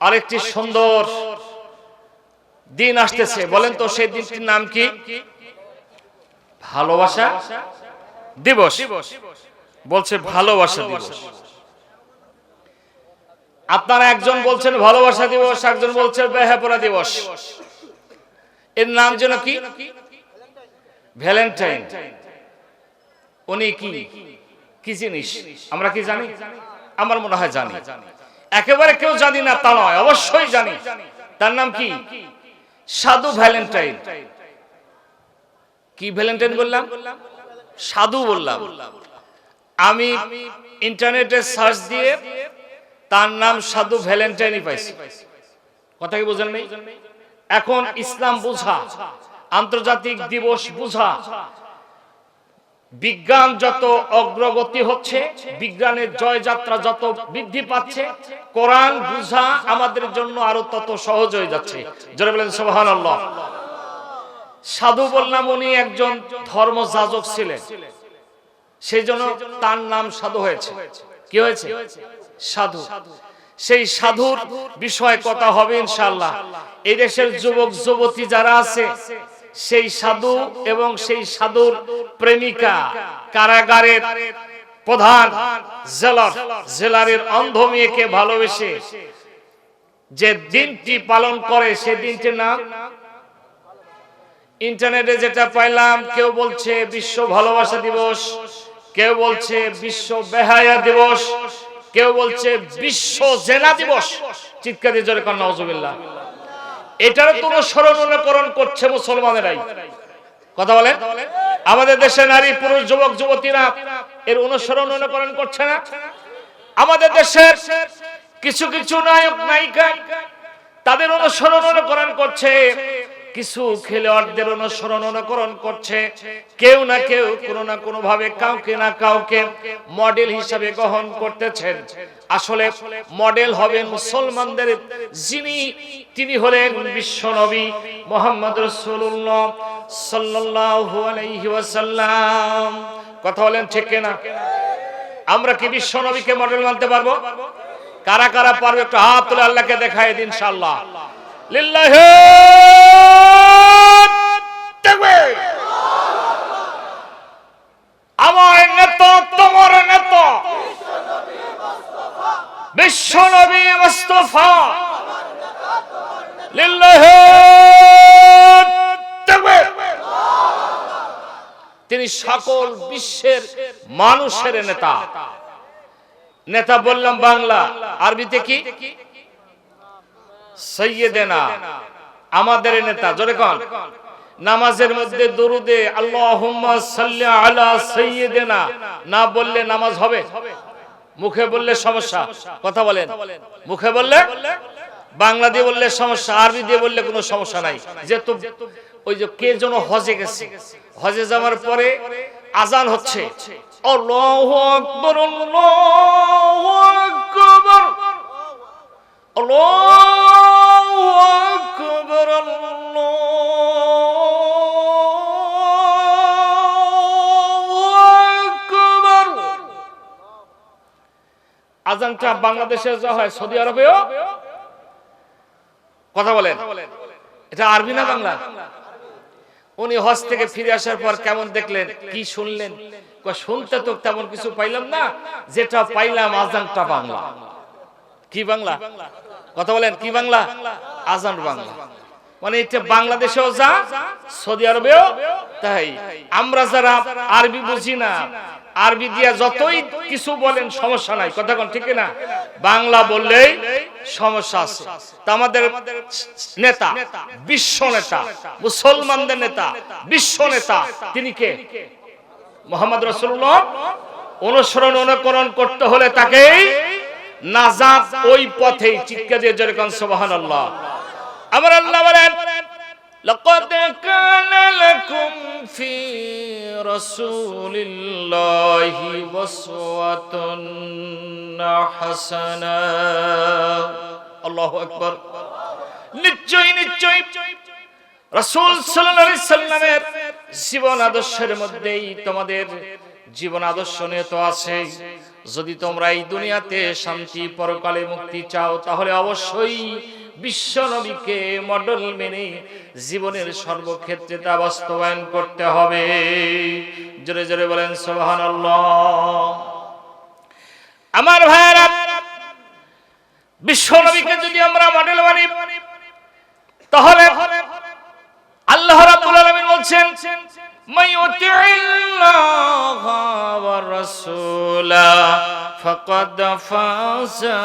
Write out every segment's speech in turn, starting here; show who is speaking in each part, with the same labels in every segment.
Speaker 1: আরেকটি সুন্দর দিন আসতেছে। বলেন তো, সেই দিনটির নাম কি? ভালোবাসা দিবস। বলছে ভালোবাসা দিবস। আপনারা একজন বলছেন ভালোবাসা দিবস, একজন বলছেন বেহাপরা দিবস। এর নাম যেন কি? ভ্যালেন্টাইন। উনি কি? কি জিনিস? আমরা কি জানি? আমার মনে হয় জানি। একেবারে কেউ জানি না, তা নয়, অবশ্যই জানি। তার নাম কি? সাধু ভ্যালেন্টাইন। কি ভ্যালেন্টাইন বললাম? সাধু বললাম। আমি ইন্টারনেটে সার্চ দিয়ে তার নাম সাধু ভ্যালেন্টাইনই পাইছি। কথা কি বোঝেন নেই? এখন ইসলাম বুঝা, আন্তর্জাতিক দিবস বুঝা বিজ্ঞান যত অগ্রগতি হচ্ছে, বিজ্ঞানের জয়যাত্রা যত বৃদ্ধি পাচ্ছে, কোরআন বুঝা আমাদের জন্য আরও তত সহজ হয়ে যাচ্ছে। জোরে বলেন সোহান সাধু বললাম, উনি একজন ধর্মযাজক ছিলেন। সেই জন্য তার নাম সাধু হয়েছে। কি হয়েছে? সাধু। সেই সাধুর বিষয়ে কথা হবে ইনশাল্লাহ এই দেশের যুবক, যুবতী যারা আছে সেই সাধু এবং সেই সাধুর প্রেমিকা, কারাগারের প্রধান জেলার, জেলারের অন্ধ মেয়েকে ভালোবেসে যে দিনটি পালন করে, সে দিনটির নাম? ইন্টারনেটে যেটা পাইলাম, কেউ বলছে বিশ্ব ভালোবাসা দিবস, কেউ বলছে বিশ্ব বেহায়া দিবস, কেউ বলছে বিশ্ব জেনা দিবস। চিৎকার জোরে কন্যা নজুবিল্লাহ এটার তো অনুসরণ অনুকরণ করছে মুসলমানেরাই। কথা বলেন? আমাদের দেশে নারী, পুরুষ, যুবক, যুবতীরা এর অনুসরণ অনুকরণ করছে না? আমাদের দেশের কিছু কিছু নায়ক, নায়িকা তাদের অনুসরণ অনুকরণ করছে। কিছু খেলোয়াড়দের অনুসরণ, অনুকরণ করছে। কেউ না কেউ কোনো না কোনো ভাবে কাউকে না কাউকে মডেল হিসাবে গ্রহণ করতেছেন। আসলে মডেল হবেন মুসলমানদের যিনি, তিনি হলেন বিশ্ব নবী মোহাম্মদ রসুল্লাহ সাল্লাল্লাহু আলাইহি ওয়াসাল্লাম। কথা বলেন ঠিক না আমরা কি বিশ্ব নবীকে মডেল মানতে পারব? কারা কারা পারবে একটু হাত তুলে আল্লাহকে দেখায় দিন ইনশাআল্লাহ। লিল্লাহি আমার তোমার বিশ্ব নবী মুস্তাফা। লিল্লাহি তিনি সকল বিশ্বের মানুষের নেতা। নেতা বললাম বাংলা, আরবিতে কি? সৈয়দেনা, আমাদের নেতা, জোরে কন। নামাজের মধ্যে দরুদে, আল্লাহুম্মা সাল্লি আলা সাইয়্যিদিনা না বললে নামাজ হবে? মুখে বললে সমস্যা, কথা বলেন। মুখে বললে? বাংলা দিয়ে বললে সমস্যা আরবি দিয়ে বললে কোনো সমস্যা নাই। যেহেতু ওই যে কে যেন হজে গেছে, হজে যাওয়ার পরে আজান হচ্ছে। আল্লাহু আকবার আল্লাহু আকবার, আল্লাহু আজানটা বাংলাদেশে যা হয় সৌদি আরবেও। কথা বলেন। এটা আরবি না বাংলা? উনি হজ থেকে ফিরে আসার পর কেমন দেখলেন? কি শুনলেন? শুনতে তো তেমন কিছু পাইলাম না। যেটা পাইলাম আজানটা বাংলা। কি বাংলা? কথা বলেন, কি বাংলা? আজান বাংলা। মানে এটা বাংলাদেশেও যা, সৌদি আরবেও তাই। আমরা যারা আরবি বুঝি না, আরবি দিয়া যতই কিছু বলেন, সমস্যা নাই। কথা ঠিক না? বাংলা বললেই সমস্যা আছে। তা আমাদের নেতা, বিশ্ব নেতা, মুসলমানদের নেতা, বিশ্ব নেতা, তিনি কে? মোহাম্মদ রসুল্লাহ। অনুসরণ, অনুকরণ করতে হলে তাকেই নাজাত ওই পথেই চিৎকার দিয়ে জোরে কান সুবহানাল্লাহ আমার আল্লাহ বলেন لقد كان لكم في رسول الله أسوة حسنة الله أكبر নিশ্চয়ই নিশ্চয়ই রাসূল সাল্লাল্লাহু আলাইহি সাল্লামের জীবন আদর্শের মধ্যেই তোমাদের জীবন আদর্শ নিয়ে তো আছে যদি তোমরা এই দুনিয়াতে শান্তি, পরকালে মুক্তি চাও, তাহলে অবশ্যই বিশ্ব নবীকে মডেল মেনে জীবনের সর্বক্ষেত্রে তা বাস্তবায়ন করতে হবে। জোরে জোরে বলেন সোহান আমার ভাইয়েরা, বিশ্ব নবীকে যদি আমরা মডেল মানি, তাহলে আল্লাহ রাব্বুল আলামিন বলছেন রাসূলা ফাকাদ ফাযা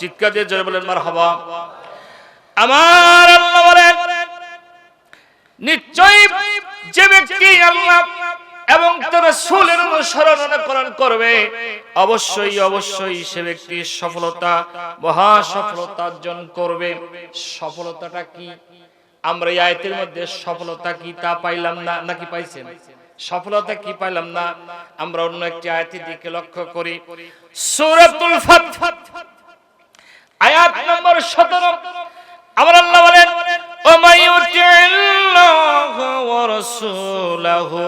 Speaker 1: চিৎকার দিয়ে জোরে বলেন, মারহাবা। আমার আল্লাহ বলেন, নিশ্চয়ই যে ব্যক্তি আল্লাহ এবং তার রাসূলের অনুসরণ অনুকরণ করবে, অবশ্যই অবশ্যই সে ব্যক্তি সফলতা, মহা সফলতা অর্জন করবে। সফলতাটা কি? আমরা এই আয়াতের মধ্যে সফলতা কি তা পাইলাম না, নাকি পাইছেন? সফলতা কি পাইলাম না, আমরা অন্য একটি আয়াতের দিকে লক্ষ্য করি। সূরাতুল ফাত আয়াত নম্বর 17 আমার আল্লাহ বলেন ও মাইয়ুতিল্লাহ ওয়া রাসূলাহু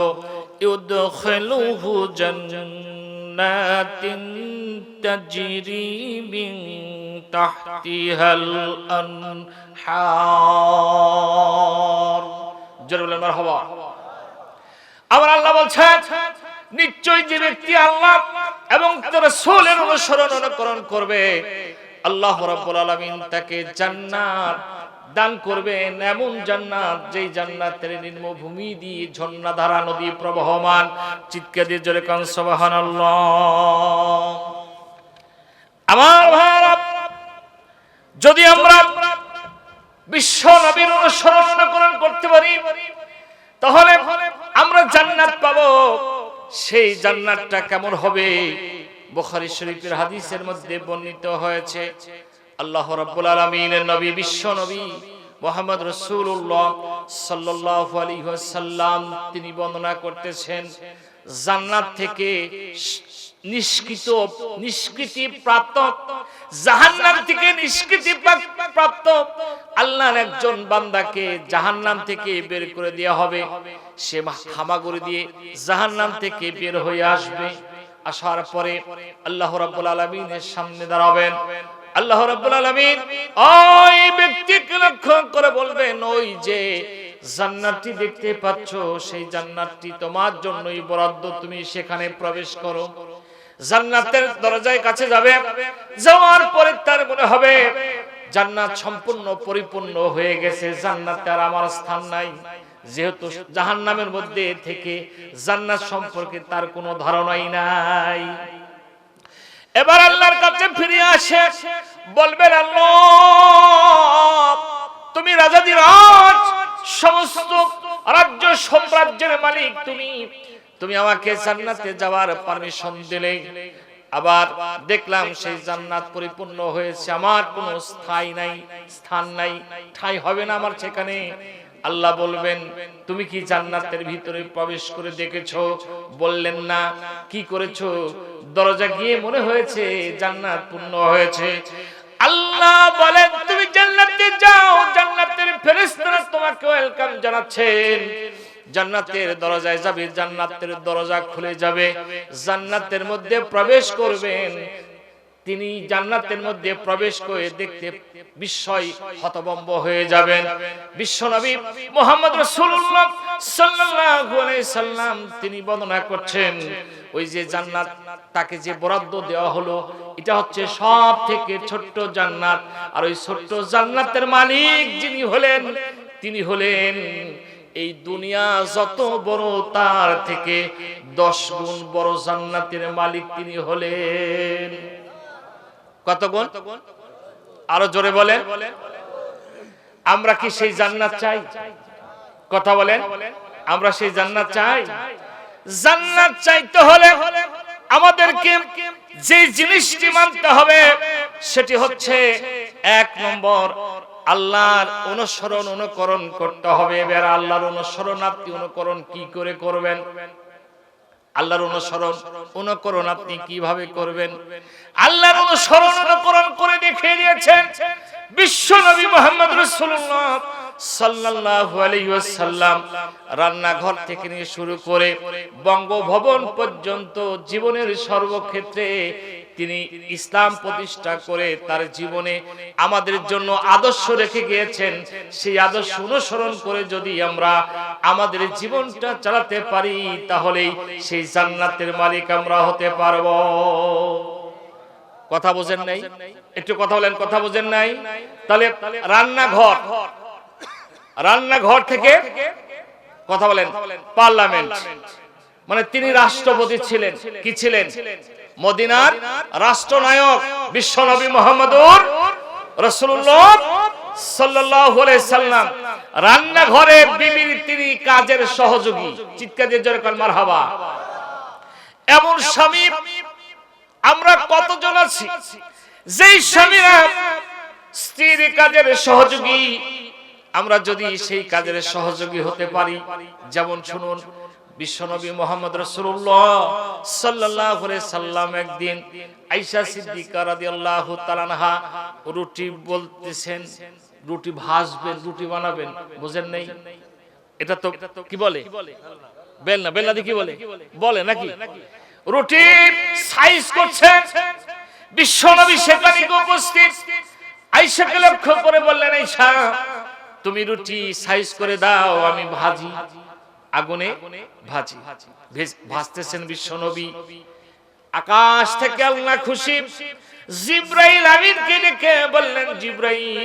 Speaker 1: ইউদখিলুহু জান্নাতিন তাজরি মিন তাহতিহাল আনহার। জোরে আবার মারহাবা। আমার আল্লাহ বলছেন নিশ্চয় যে ব্যক্তি আল্লাহ এবং তার সোলের অনুসরণ অনুকরণ করবে আল্লাহ রাব্বুল আলামিন তাকে জান্নাত দান করবেন। এমন জান্নাত যেই জান্নাতের নিম্নভূমি দিয়ে ঝর্ণা ধারা নদী প্রবহমান। চিৎকার দিয়ে জোরে কান, সুবহানাল্লাহ। আমার ভাইরা, যদি আমরা বিশ্ব নবীর অনুসরণ অনুকরণ করতে পারি, তাহলে আমরা জান্নাত পাবো। সেই জান্নাতটা কেমন হবে? বুখারী শরীফের হাদিসের মধ্যে বর্ণিত হয়েছে, আল্লাহ রাব্বুল আলামিনের নবী, বিশ্ব নবী মোহাম্মদ রাসূলুল্লাহ সাল্লাল্লাহু আলাইহি ওয়াসাল্লাম তিনি বর্ণনা করতেছেন, জান্নাত থেকে নিষ্কৃত, নিষ্কৃতি প্রাপ্ত, জাহান্নাম থেকে নিষ্কৃতি প্রাপ্ত আল্লাহর একজন বান্দাকে জাহান্নাম থেকে বের করে দেওয়া হবে। সে হামাগুড়ি দিয়ে জাহান্নাম থেকে বের হয়ে আসবে। আসার পরে আল্লাহ রাব্বুল আলামিনের সামনে দাঁড়াবেন। আল্লাহ রাব্বুল আলামিন ওই ব্যক্তিকে লক্ষ্য করে বলবেন, ওই যে জান্নাতটি দেখতে পাচ্ছ, সেই জান্নাতটি তোমার জন্যই বরাদ্দ, তুমি সেখানে প্রবেশ করো। জান্নাতের দরজায় কাছে যাবে। যাওয়ার পরে তার মনে হবে, জান্নাত সম্পূর্ণ পরিপূর্ণ হয়ে গেছে, জান্নাতে আর আমার স্থান নাই। যেহেতু জাহান্নামের মধ্যে থেকে জান্নাত সম্পর্কে তার কোনো ধারণাই নাই। এবার আল্লাহর কাছে ফিরে আসে, বলবেন, আল্লাহ, তুমি রাজাদিরাজ সমস্ত রাজ্য সাম্রাজ্যের মালিক তুমি। তুমি আমাকে জান্নাতে যাওয়ার পারমিশন দিলে। আবার দেখলাম সেই জান্নাত পরিপূর্ণ হয়েছে, আমার কোনো স্থায়ী নাই, স্থান নাই, ঠাই হবে না আমার সেখানে। আল্লাহ বলবেন, তুমি কি জান্নাতের ভিতরে প্রবেশ করে দেখেছ? বললেন, না। কি করেছ? দরজা গিয়ে মনে হয়েছে জান্নাত পূর্ণ হয়েছে। আল্লাহ বলেন, তুমি জান্নাতে যাও, জান্নাতের ফেরেশতারা তোমাকে ওয়েলকাম জানাচ্ছেন। জান্নাতের দরজায় যাবে, জান্নাতের দরজা খুলে যাবে, জান্নাতের মধ্যে প্রবেশ করবেন। তিনি জান্নাতের মধ্যে প্রবেশ করে দেখতে বিস্ময় হতবম্ব হয়ে যাবেন। বিশ্বনবী মোহাম্মদ রাসূলুল্লাহ সাল্লাল্লাহু আলাইহি সাল্লাম তিনি বর্ণনা করছেন, ওই যে জান্নাত, তাকে যে বরাদ্দ দেওয়া হলো, এটা হচ্ছে সব থেকে ছোট্ট জান্নাত। আর ওই ছোট্ট জান্নাতের মালিক যিনি হলেন, তিনি হলেন এই দুনিয়া যত বড় তার থেকে দশ গুণ বড় জান্নাতের মালিক তিনি হলেন। কত গুণ আরও জোরে বলেন। আমরা কি সেই জান্নাত চাই? কথা বলেন। আমরা সেই জান্নাত চাই? জান্নাত চাইতে হলে আমাদেরকে যে জিনিসটি মানতে হবে, সেটি হচ্ছে এক নম্বর, আল্লাহর অনুসরণ, অনুকরণ করতে হবে। এবার আল্লাহর অনুসরণ আপনি অনুকরণ কি করে করবেন? আল্লাহর অনুসরণ, অনুকরণ আপনি কীভাবে করবেন? আল্লাহর অনুসরণ, অনুকরণ করে দেখিয়ে দিয়েছেন বিশ্ব নবী মোহাম্মদ রসুল্লাহ রান্নাঘর থেকে নিয়ে শুরু করে বঙ্গভবন পর্যন্ত জীবনের সর্বক্ষেত্রে তিনি ইসলাম প্রতিষ্ঠা করে তার জীবনে আমাদের জন্য আদর্শ রেখে গিয়েছেন, সেই আদর্শ অনুসরণ করে যদি আমরা আমাদের জীবনটা চালাতে পারি, তাহলেই সেই জান্নাতের মালিক আমরা হতে পারব। কথা বোঝেন নাই? একটু কথা বলেন, কথা বোঝেন নাই? তাহলে রান্নাঘর রান্নাঘর থেকে কথা বলেন, পার্লামেন্ট মানে তিনি রাষ্ট্রপতি ছিলেন, কি ছিলেন? মদিনার রাষ্ট্রনায়ক বিশ্বনবী মোহাম্মদুর রসুল্লাহ সাল্লাম। রান্নাঘরে বিবির তিনি কাজের সহযোগী। চিৎকার জোরে কর মারহাবা। এমন স্বামী আমরা কতজন আছি? যেই স্বামীরা স্ত্রীর কাজের সহযোগী আমরা যদি সেই কাজের সহযোগী হতে পারি যেমন শুনুন বিশ্বনবী মোহাম্মদ রসুল্লাহ সাল্লাহ সাল্লাম একদিন আইসা সিদ্দিকা রুটি বলতেছেন, রুটি ভাজবেন, রুটি বানাবেন, বুঝেন নেই? এটা তো কি বলে? বেল না বেল না কি বলে? বলে নাকি? রুটি সাইজ করছে। বিশ্বনবী সেখানে উপস্থিত। আইসাকে লক্ষ্য করে বললেন আইসা তুমি রুটি সাইজ করে দাও, আমি ভাজি। আগুনে ভাজি। ভেজ- ভাজতেছেন বিশ্বনবী। আকাশ থেকে আল্লাহ খুশি জিব্রাইল আমিনকে ডেকে বললেন জিব্রাইল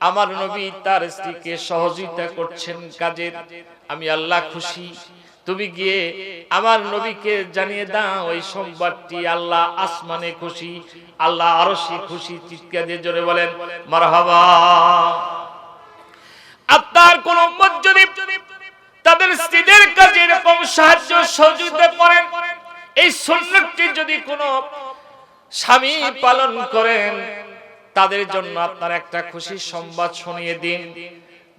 Speaker 1: আমার নবী তার স্ত্রীকে সহযোগিতা করছেন কাজের। আমি আল্লাহ খুশি। তুমি গিয়ে আমার নবীকে জানিয়ে দাও ওই সংবাদটি আল্লাহ আসমানে খুশি আল্লাহ আরশি খুশি। চিৎকার দিয়ে জোরে বলেন মারহাবা। আপনার কোন যদি তাদের স্ত্রীদের কাজে এরকম সাহায্য সহযোগিতা করেন, এই সুন্নতটি যদি কোনো স্বামী পালন করেন, তাদের জন্য আপনার একটা খুশির সংবাদ শুনিয়ে দিন।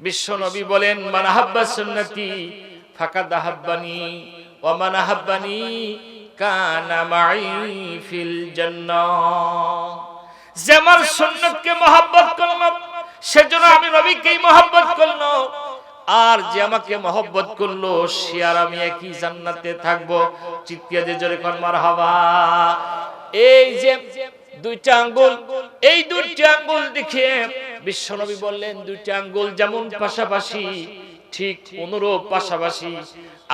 Speaker 1: বিশ্ব নবী বলেন মানাহাব্বা সুন্নতি ফাঁকা দাহাব্বানি ও মানাহাব্বানি কানা মাই ফিল জান্নাহ। যে আমার সুন্নতকে মহাব্বত করল, সেজন্য আমি নবীকেই মহাব্বত করল। আর যে আমাকে মহব্বত করল, সে আর আমি একই জান্নাতে থাকব। চিৎকিয়া যে জোরে কর, মারহাবা। এই যে দুইটা আঙ্গুল, এই দুইটা আঙ্গুল দেখে বিশ্বনবী বললেন, দুইটা আঙ্গুল যেমন পাশাপাশি, ঠিক অনুরূপ পাশাপাশি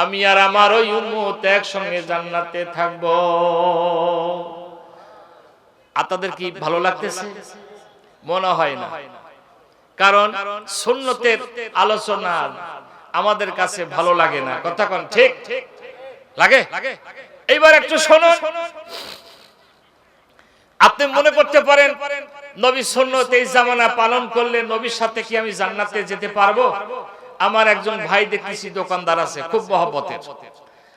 Speaker 1: আমি আর আমার ওই উম্মত একসঙ্গে জান্নাতে থাকব। আপনাদের কি ভালো লাগতেছে? মনে হয় না। কারণ সুন্নতের আলোচনা আমাদের কাছে ভালো লাগে না। কথা কোন ঠিক? লাগে? এইবার একটু শুনুন। আপনি মনে করতে পারেন নবী সুন্নত এই জামানা পালন করলে নবীর সাথে কি আমি জান্নাতে যেতে পারব? আমার একজন ভাই দেখতেছি দোকানদার আছে খুব মহব্বতের।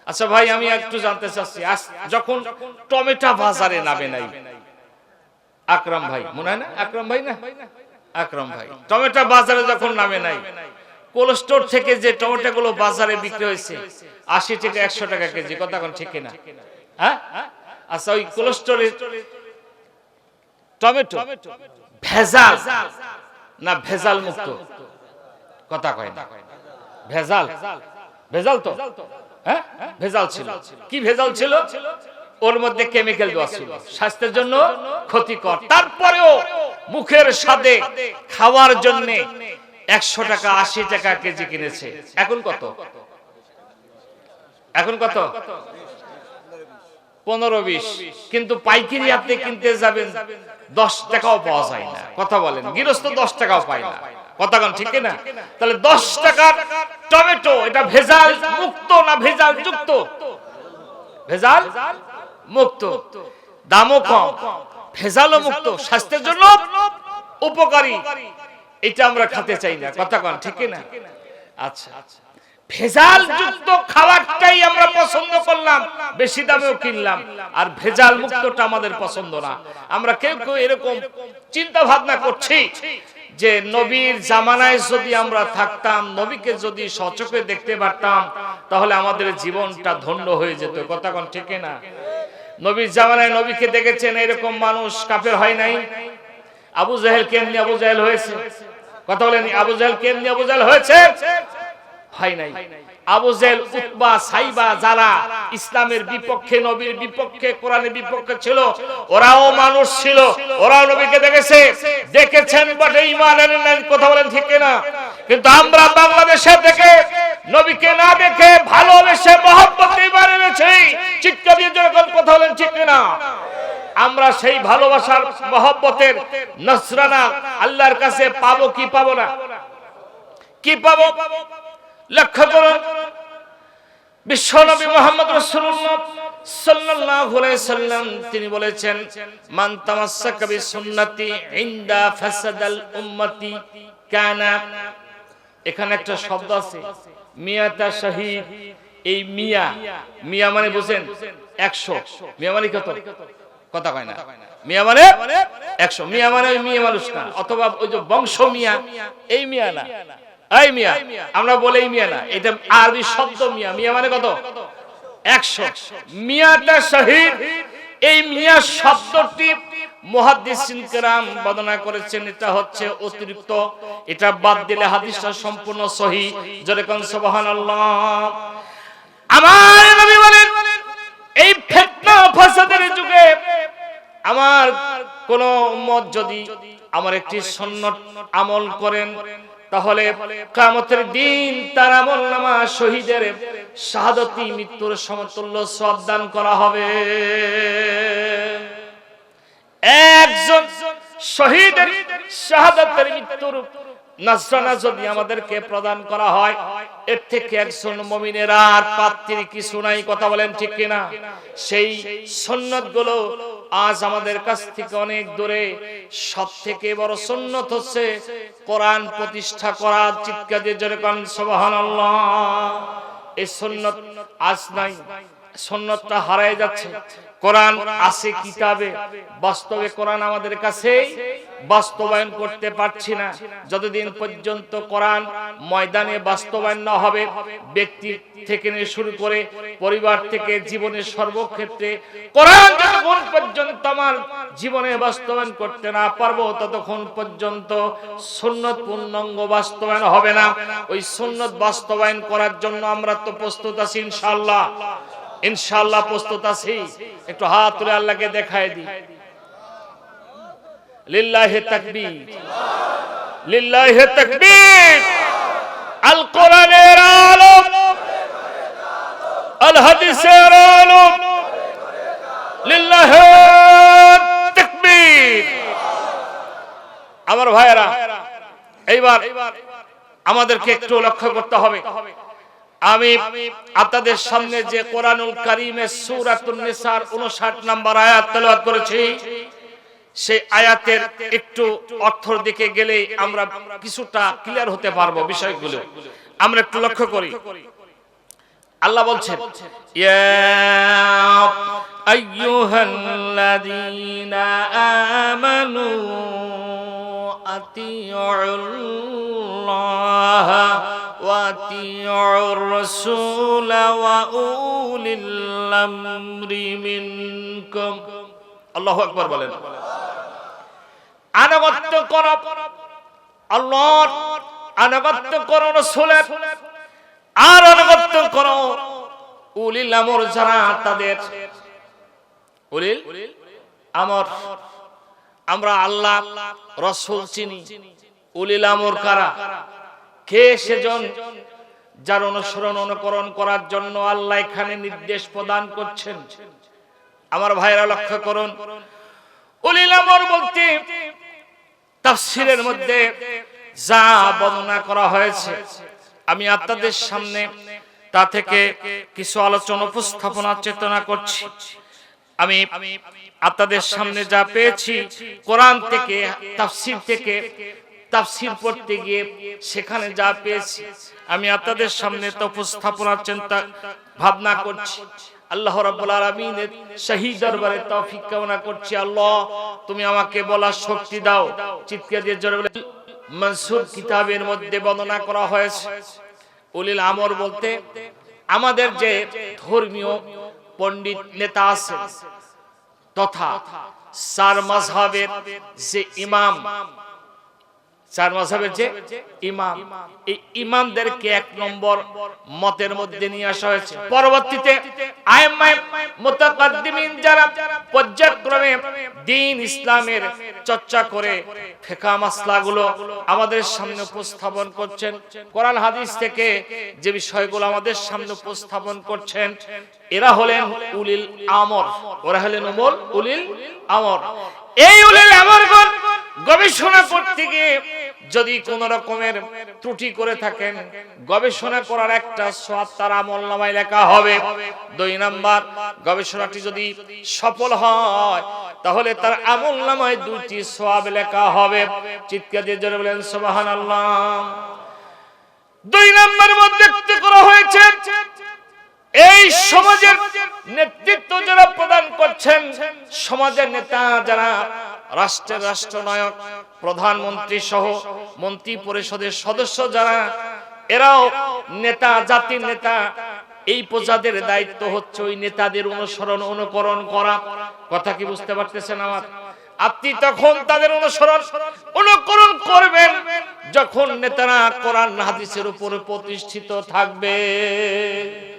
Speaker 1: আচ্ছা ভাই আমি একটু জানতে চাচ্ছি যখন টমেটো বাজারে নামে নাই। আকরাম ভাই মনে হয় না? আকরাম ভাই না। আকরাম ভাই। টমেটো বাজারে যখন নামে নাই, কোল্ড স্টোর থেকে যে টমেটো গুলো বাজারে বিক্রি হয়েছে, আশি থেকে একশো টাকা কেজি, কথা কোন ঠিক না হ্যাঁ? আচ্ছা ওই কোল্ড স্টোরে টমেটো ভেজাল না ভেজাল মুক্ত? কথা কয় না। ভেজাল? ভেজাল তো? হ্যাঁ? ভেজাল ছিল। কি ভেজাল ছিল? ওর মধ্যে কেমিক্যাল দেওয়া ছিল। স্বাস্থ্যের জন্য ক্ষতিকর। তারপরেও মুখের স্বাদে খাওয়ার জন্য একশো টাকা আশি টাকা কেজি কিনেছে। এখন কত? এখন কত? পনেরো বিশ। কিন্তু পাইকারি আপনি কিনতে যাবেন দশ টাকাও পাওয়া যায় না। কথা বলেন গৃহস্থ দশ টাকাও পায় না। কথা কন? ঠিক না তাহলে দশ টাকার টমেটো এটা ভেজাল মুক্ত না ভেজাল যুক্ত? ভেজাল? মুক্ত, দামও কম, ভেজালও মুক্ত, স্বাস্থ্যের জন্য উপকারী। এটা আমরা খেতে চাই না, কথা কন, ঠিক না? আচ্ছা ভেজাল যুক্ত খাবারটাই আমরা পছন্দ করলাম, বেশি দামেও কিনলাম, আর ভেজাল মুক্তটা আমাদের পছন্দ না। আমরা কেউ কেউ এরকম চিন্তা ভাবনা করছি যে নবীর জামানায় যদি আমরা থাকতাম, নবীকে যদি সচকে দেখতে পারতাম, তাহলে আমাদের জীবনটা ধন্য হয়ে যেত, কথা কোন, ঠিক না? নবীর জামানায় নবীকে দেখেছেন এরকম মানুষ কাফের হয় নাই। আবু জাহেল কেমনি আবু জাহেল হয়েছে? কথা বলেন আবু জাহেল কেমনি আবু জাহেল হয়েছে? হয় নাই। আবু জেল, উতবা, সাইবা যারা ইসলামের বিপক্ষে, নবীর বিপক্ষে, কোরআনের বিপক্ষে ছিল, ওরাও মানুষ ছিল, ওরাও নবীকে দেখেছে। দেখেছেন বটে ইমান নাই, কথা বলেন ঠিক না কিন্তু আমরা বাংলাদেশে থেকে নবীকে না দেখে ভালোবেসে মহব্বত ইমান এনেছি। চিৎকার দিয়ে যখন কথা বলেন ঠিক না আমরা সেই ভালোবাসার মহব্বতের নসরানা আল্লাহর কাছে পাবো কি পাবো না? কি পাবো? লক্ষ্য করুন বিশ্বনবী মোহাম্মদ রাসূলুল্লাহ সাল্লাল্লাহু আলাইহি সাল্লাম তিনি বলেছেন, মান তামাসসাকা বিসুন্নতি ইনদা ফাসাদাল উম্মতি কানা। এখানে একটা শব্দ আছে, মিয়াতা শহীদ। এই মিয়া মিয়া মানে বুঝেন 100 মিয়া মানে কত? কথা কয় না। মিয়া মানে 100 মিয়া মানে মিয়া মানুষ না, অথবা ওই যে বংশ মিয়া, এই মিয়া না। এই মিয়া, আমরা বলেই মিয়া না, এটা আরবি শব্দ মিয়া। মিয়া মানে কত? একশো। মিয়াটা শহীদ। এই মিয়া শব্দটি মুহাদ্দিসিন কেরাম বর্ণনা করেছেন, এটা হচ্ছে অতিরিক্ত। এটা বাদ দিলে হাদিসটা সম্পূর্ণ সহি। যেরকম সুবহানাল্লাহ। আমার নবী বলেন, এই ফিতনা ফাসাদের যুগে আমার কোন উম্মত যদি আমার একটি সন্ন্যত আমল করেন তাহলে কামতের দিন তার আমল নামা শহীদের শাহাদতি মৃত্যুর সমতুল্য শ্রদ্ধান করা হবে। একজন শহীদের শাহাদতের মৃত্যুর নাজরানা যদি আমাদেরকে প্রদান করা হয়। এর থেকে একজন মমিনের আর প্রাপ্তির কিছু নাই, কথা বলেন ঠিক কিনা? সেই সন্ন্যতগুলো আজ আমাদের কাছ থেকে অনেক দূরে। সব থেকে বড় সন্ন্যত হচ্ছে কোরআন প্রতিষ্ঠা করা চিৎকার দিয়ে জোরে কান, সুবহানাল্লাহ। এই সন্ন্যত আজ নাই সন্ন্যতটা হারায় যাচ্ছে। কোরআন আছে কিতাবে। বাস্তবে কোরআন আমাদের কাছে বাস্তবায়ন করতে পারছি না। যতদিন পর্যন্ত কোরআন ময়দানে বাস্তবায়ন না হবে ব্যক্তি থেকে নিয়ে শুরু করে পরিবার থেকে জীবনের সর্বক্ষেত্রে কোরআন যতক্ষণ পর্যন্ত আমার জীবনে বাস্তবায়ন করতে না পারব ততক্ষণ পর্যন্ত সুন্নত পূর্ণাঙ্গ বাস্তবায়ন হবে না। ওই সুন্নত বাস্তবায়ন করার জন্য আমরা তো প্রস্তুত আছি ইনশাআল্লাহ। ইনশাআল্লাহ প্রস্তুত আছি। একটু হাত তুলে আল্লাহকে দেখায় দিই। লিল্লাহি তাকবীর। লিল্লাহি তাকবীর। আল কোরআনের আলো আল হাদিসের আলো লিল্লাহি তাকবীর। আমার ভাইয়েরা, এইবার আমাদেরকে একটু লক্ষ্য করতে হবে। আমি আপনাদের সামনে যে কোরআনুল কারিমের সূরাতুন নিসার 59 নম্বর আয়াত তেলাওয়াত করেছি, সেই আয়াতের একটু অর্থর দিকে গেলে আমরা কিছুটা ক্লিয়ার হতে পারব বিষয়গুলো। আমরা একটু লক্ষ্য করি। আল্লাহ বলছেন, ইয়া আইয়ুহাল্লাযীনা আমানু ওয়া আতিউর রাসূল ওয়া উলিল আমরি মিনকুম আল্লাহু আকবার বলেন আনুগত্য করো। আল্লাহর আনুগত্য করো রাসূলের। আর আনুগত্য করো। উলিল আমর যারা তাদের। উলিল আমর। আমরা আল্লাহ, রসুল চিনি, উলিল কারা? কে সেজন যার অনুসরণ, অনুকরণ করার জন্য আল্লাহ এখানে নির্দেশ প্রদান করছেন? আমার ভাইরা লক্ষ্য করুন। উলিল বলতে তাফসিরের মধ্যে যা বর্ণনা করা হয়েছে, আমি আপনাদের সামনে তা থেকে কিছু আলোচনা উপস্থাপনার চেতনা করছি। আমি আপনাদের সামনে যা পেয়েছি, কোরআন থেকে, তাফসির থেকে, তাফসির পড়তে গিয়ে সেখানে যা পেয়েছি, আমি আপনাদের সামনে তো উপস্থাপনার চিন্তা, ভাবনা করছি। আল্লাহ রাব্বুল আলামিনের শহীদ দরবারে তৌফিক কামনা করছি। আল্লাহ, তুমি আমাকে বলার শক্তি দাও। চিৎকার দিয়ে জোরে বলে, মনসুর কিতাবের মধ্যে বর্ণনা করা হয়েছে। উলিল আমর বলতে, আমাদের যে ধর্মীয় পণ্ডিত নেতা আছে তথা সার মাঝহের যে ইমাম চার মাসাবের যে ইমাম। এই ইমামদেরকে এক নম্বর মতের মধ্যে নিয়ে আসা হয়েছে। পরবর্তীতে মুতাকাদ্দিমিন যারা পর্যায়ক্রমে দিন ইসলামের চর্চা করে ফিকহ মাসলাগুলো আমাদের সামনে উপস্থাপন করছেন। কোরআন হাদিস থেকে যে বিষয়গুলো আমাদের সামনে উপস্থাপন করছেন, এরা হলেন উলিল আমর। ওরা হলেন উমর, উলিল আমর। এই উলিল আমরগণ গবেষণা করতে গিয়ে যদি কোন রকমের ত্রুটি করে থাকেন, গবেষণা করার একটা সোয়াব তার আমল নামায় লেখা হবে। দুই নাম্বার, গবেষণাটি যদি সফল হয়, তাহলে তার আমল নামায় দুইটি সোয়াব লেখা হবে। চিৎকার দিয়ে জোরে বলেন, সুবহানাল্লাহ। দুই নাম্বার মধ্যে করা হয়েছে, এই সমাজের নেতৃত্ব যারা প্রদান করছেন, সমাজের নেতা যারা রাষ্ট্রের রাষ্ট্রনায়ক প্রধানমন্ত্রী সহ মন্ত্রী পরিষদের সদস্য যারা, এরাও নেতা জাতির নেতা, এই প্রজাদের দায়িত্ব হচ্ছে ওই নেতাদের অনুসরণ, অনুকরণ করা। কথা কি বুঝতে পারতেছেন আমার? আপনি তখন তাদের অনুসরণ, অনুকরণ করবেন যখন নেতারা কোরআন, হাদিসের উপরে প্রতিষ্ঠিত থাকবে।